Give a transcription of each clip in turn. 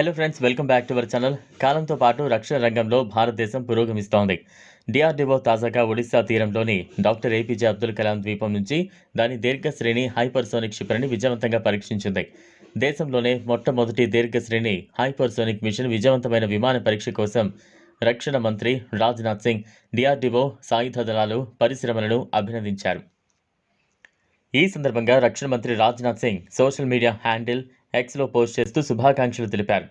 Hello friends welcome back to our channel కాలంతో పాటు రక్షణ రంగంలో భారతదేశం పురోగమిస్తోంది. డిఆర్డీఓ తాజాగా ఒడిశా తీరంలోని డాక్టర్ ఏపీజే అబ్దుల్ కలాం ద్వీపం నుంచి దాని దీర్ఘ శ్రేణి హైపర్సోనిక్ క్షిపణిని విజయవంతంగా పరీక్షించింది. దేశంలోనే మొట్టమొదటి దీర్ఘ శ్రేణి హైపర్సోనిక్ మిషన్ విజయవంతమైన విమాన పరీక్ష కోసం రక్షణ మంత్రి రాజ్నాథ్ సింగ్ డిఆర్డీఓ సాయుధ దళాలు పరిశ్రమలను అభినందించారు. ఈ సందర్భంగా రక్షణ మంత్రి Rajnath Singh social media handle ఎక్స్లో పోస్ట్ చేస్తూ శుభాకాంక్షలు తెలిపారు.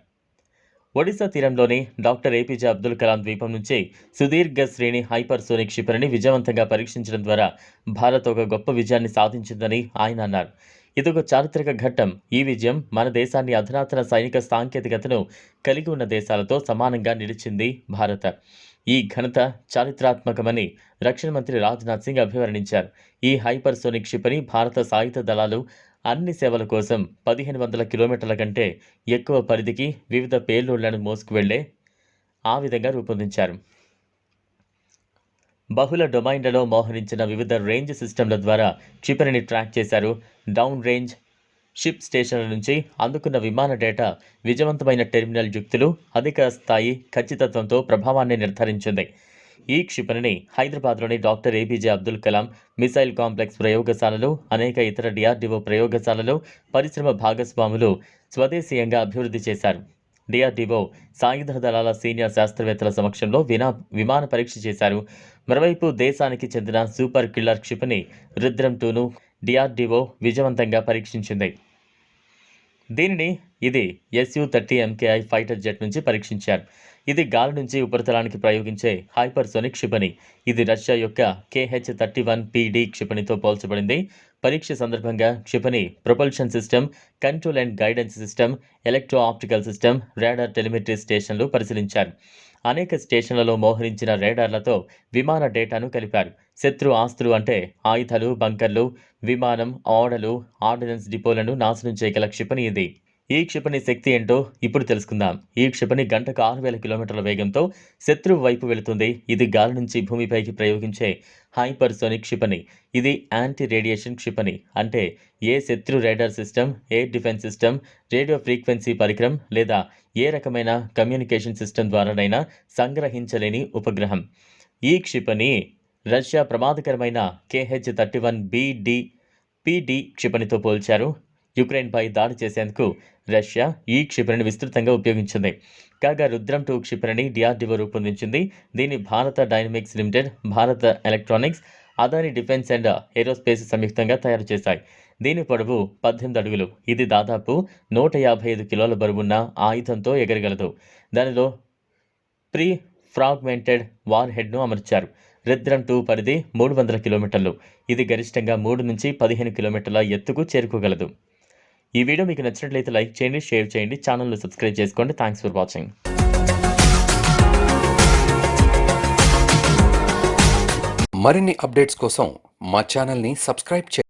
ఒడిశా తీరంలోని డాక్టర్ ఏపీజే అబ్దుల్ కలాం ద్వీపం నుంచి సుదీర్ఘ శ్రేణి హైపర్సోనిక్ క్షిపణిని విజయవంతంగా పరీక్షించడం ద్వారా భారత్ ఒక గొప్ప విజయాన్ని సాధించిందని ఆయన అన్నారు. ఇదొక చారిత్రక ఘట్టం. ఈ విజయం మన దేశాన్ని అధునాతన సైనిక సాంకేతికతను కలిగి ఉన్న దేశాలతో సమానంగా నిలిచింది భారత. ఈ ఘనత చారిత్రాత్మకమని రక్షణ మంత్రి రాజ్నాథ్ సింగ్ అభివర్ణించారు. ఈ హైపర్సోనిక్ క్షిపణి భారత సాయుధ దళాలు అన్ని సేవల కోసం పదిహేను వందల కిలోమీటర్ల కంటే ఎక్కువ పరిధికి వివిధ పేలోడ్లను మోసుకువెళ్ళే ఆ విధంగా రూపొందించారు. బహుళ డొమైన్లలో మోహరించిన వివిధ రేంజ్ సిస్టమ్ల ద్వారా క్షిపణిని ట్రాక్ చేశారు. డౌన్ రేంజ్ షిప్ స్టేషన్ల నుంచి అందుకున్న విమాన డేటా విజయవంతమైన టెర్మినల్ యుక్తులు అధిక స్థాయి ఖచ్చితత్వంతో ప్రభావాన్ని నిర్ధారించింది. ఈ క్షిపణిని హైదరాబాద్లోని doctor APJ Abdul Kalam missile complex ప్రయోగశాలలో అనేక ఇతర డిఆర్డీఓ ప్రయోగశాలలో పరిశ్రమ భాగస్వాములు స్వదేశీయంగా అభివృద్ధి చేశారు. డిఆర్డీఓ సాయుధ దళాల సీనియర్ శాస్త్రవేత్తల సమక్షంలో వినా విమాన పరీక్ష చేశారు. మరోవైపు దేశానికి చెందిన సూపర్ కిల్లర్ క్షిపణి రుద్రం టూను డిఆర్డీఓ విజయవంతంగా పరీక్షించింది. దీనిని ఇది SU thirty MKI fighter jet నుంచి పరీక్షించారు. ఇది గాలి నుంచి ఉపరితలానికి ప్రయోగించే హైపర్సోనిక్ క్షిపణి. ఇది రష్యా యొక్క కేహెచ్ థర్టీ వన్ పీడీ క్షిపణితో పోల్చబడింది. పరీక్ష సందర్భంగా క్షిపణి propulsion system control and guidance system electro optical system radar telemetry స్టేషన్లు పరిశీలించారు. అనేక స్టేషన్లలో మోహరించిన రేడార్లతో విమాన డేటాను కలిపారు. శత్రు ఆస్తులు అంటే ఆయుధాలు బంకర్లు విమానం ఓడలు ఆర్డినెన్స్ డిపోలను నాశనం చేయగల క్షిపణి ఇది. ఈ క్షిపణి శక్తి ఏంటో ఇప్పుడు తెలుసుకుందాం. ఈ క్షిపణి గంటకు ఆరు వేల కిలోమీటర్ల వేగంతో శత్రువు వైపు వెళుతుంది. ఇది గాలి నుంచి భూమిపైకి ప్రయోగించే హైపర్సోనిక్ క్షిపణి. ఇది యాంటీ రేడియేషన్ క్షిపణి. అంటే ఏ శత్రు radar system air defence system radio frequency పరికరం లేదా ఏ రకమైన కమ్యూనికేషన్ సిస్టమ్ ద్వారానైనా సంగ్రహించలేని ఉపగ్రహం. ఈ క్షిపణి రష్యా ప్రమాదకరమైన KH thirty one BD PD క్షిపణితో పోల్చారు. యుక్రెయిన్పై దాడి చేసేందుకు రష్యా ఈ క్షిపణిని విస్తృతంగా ఉపయోగించింది. కాగా రుద్రం టూ క్షిపణిని డిఆర్డీఓ రూపొందించింది. దీన్ని భారత dynamics limited Bharat electronics Adani defence and aerospace సంయుక్తంగా తయారు చేశాయి. దీని పొడవు పద్దెనిమిది అడుగులు. ఇది దాదాపు నూట యాభై ఐదు కిలోల బరువున్న ఆయుధంతో ఎగరగలదు. దానిలో ప్రీ ఫ్రాగ్మెంటెడ్ వార్ హెడ్ను అమర్చారు. రుద్రం టూ పరిధి మూడు వందల కిలోమీటర్లు. ఇది గరిష్టంగా మూడు నుంచి పదిహేను కిలోమీటర్ల ఎత్తుకు చేరుకోగలదు. ఈ వీడియో మీకు నచ్చినట్లయితే లైక్ చేయండి షేర్ చేయండి ఛానల్ను సబ్స్క్రైబ్ చేసుకోండి. థ్యాంక్స్ ఫర్ వాచింగ్ మరిన్ని అప్డేట్స్ కోసం మా ఛానల్ని సబ్స్క్రైబ్ చేయండి.